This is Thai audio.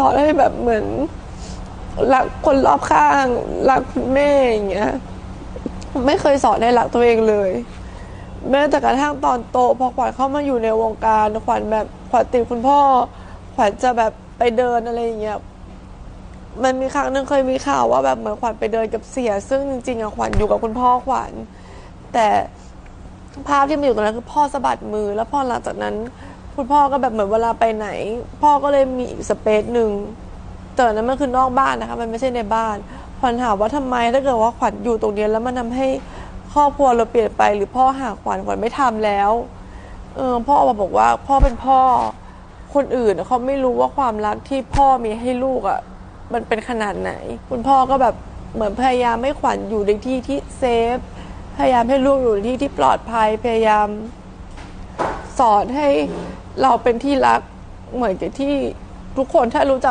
สอนให้แบบเหมือนรักคนรอบข้างรักคุณแม่อย่างเงี้ย ไม่เคยสอนให้รักตัวเองเลย แม้แต่กระทั่งตอนโตพอขวัญเข้ามาอยู่ในวงการขวัญแบบขวัญติดคุณพ่อ ขวัญจะแบบไปเดินอะไรอย่างเงี้ยมันมีครั้งหนึ่งเคยมีข่าวว่าแบบเหมือนขวัญไปเดินกับเสีย ซึ่งจริงๆอะขวัญอยู่กับคุณพ่อขวัญแต่ภาพที่มันอยู่ตรงนั้นคือพ่อสะบัดมือ แล้วพอหลังจากนั้น คุณพ่อก็แบบเหมือนเวลาไปไหน พ่อก็เลยมีอีกสเปซหนึ่งแต่อันนั้นมันคือนอกบ้านนะคะมันไม่ใช่ในบ้านขวัญถามว่าทำไมถ้าเกิดว่าขวัญอยู่ตรงนี้แล้วมันทำให้ครอบครัวเราเปลี่ยนไปหรือพ่อหาขวัญขวัญไม่ทำแล้วเออพ่อบอกว่าพ่อเป็นพ่อคนอื่นเขาไม่รู้ว่าความรักที่พ่อมีให้ลูกอะ่ะมันเป็นขนาดไหน คุณพ่อก็แบบเหมือนพยายามให้ขวัญอยู่ในที่ที่เซฟพยายามให้ลูกอยู่ในที่ที่ปลอดภัยพยายาม สอนให้เราเป็นที่รักเหมือนกับที่ทุกคนถ้ารู้จัก